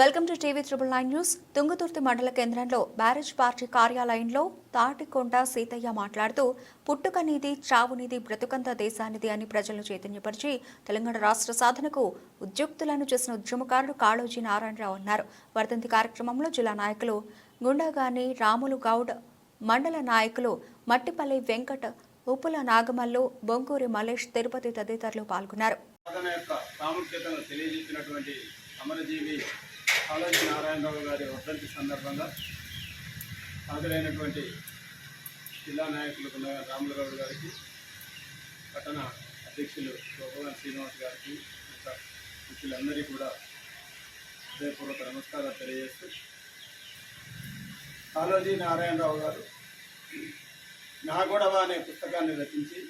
Welcome to TV triple nine news. Thungathurthi మండల కేంద్రంలో barrage party కార్యాలయంలో తాటికొండ సీతయ్య మాట్లాడుతూ పుట్టుక నీది చావు నీది బ్రతుకంత దేశానిది అని ప్రజలను చైతన్యపరిచి తెలంగాణ రాష్ట్ర సాధనకు ఉద్యుక్తులను చేసిన ఉద్యమకారుడు కాళోజీ నారాయణరావు అన్నారు. వర్ధంతి కార్యక్రమంలో జిల్లా నాయకులు గుండాగాని రాములు గౌడ్ మండల నాయకులు మట్టిపల్లి వెంకట్ ఉప్పుల నాగమల్లు బొంకూరి మలేష్ తిరుపతి తదితరులు పాల్గొన్నారు. కాళోజీ నారాయణరావు గారి వర్ధంతి సందర్భంగా హాజరైనటువంటి జిల్లా నాయకులు రాములరావు గారికి పట్టణ అధ్యక్షులు గోపవన్ శ్రీనివాస్ గారికి ఇంకా ముఖ్యులందరికీ కూడా హృదయపూర్వక నమస్కారాలు తెలియజేస్తూ కాళోజీ నారాయణరావు గారు నాగొడవ అనే పుస్తకాన్ని రచించి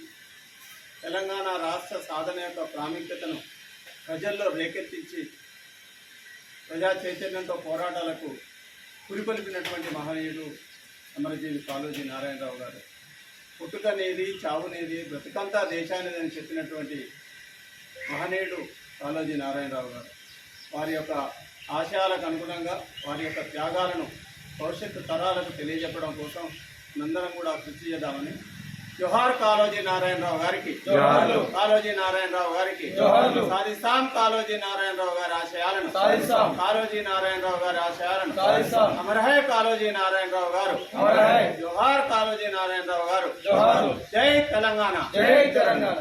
తెలంగాణ రాష్ట్ర సాధన యొక్క ప్రాముఖ్యతను ప్రజల్లో రేకెత్తించి ప్రజా చైతన్యంతో పోరాటాలకు కురిపలిపినటువంటి మహనీయుడు అమరజీవి కాళోజీ నారాయణరావు గారు. పుట్టుకనేది చావునేది బ్రతుకంతా దేశానిది అని చెప్పినటువంటి మహనీయుడు కాళోజీ నారాయణరావు గారు. వారి యొక్క ఆశయాలకు అనుగుణంగా వారి యొక్క త్యాగాలను భవిష్యత్తు తరాలకు తెలియజెప్పడం కోసం మనందరం కూడా కృషి చేద్దామని జోహార్ కాళోజీ నారాయణరావు గారికి. కాళోజీ నారాయణరావు గారికి. సాధిస్తాం కాళోజీ నారాయణరావు గారి ఆశయాలను. కాళోజీ నారాయణరావు గారి ఆశయాలను. అమరహే కాళోజీ నారాయణరావు గారు. జోహార్ కాళోజీ నారాయణరావు గారు. జై తెలంగాణ జై తెలంగాణ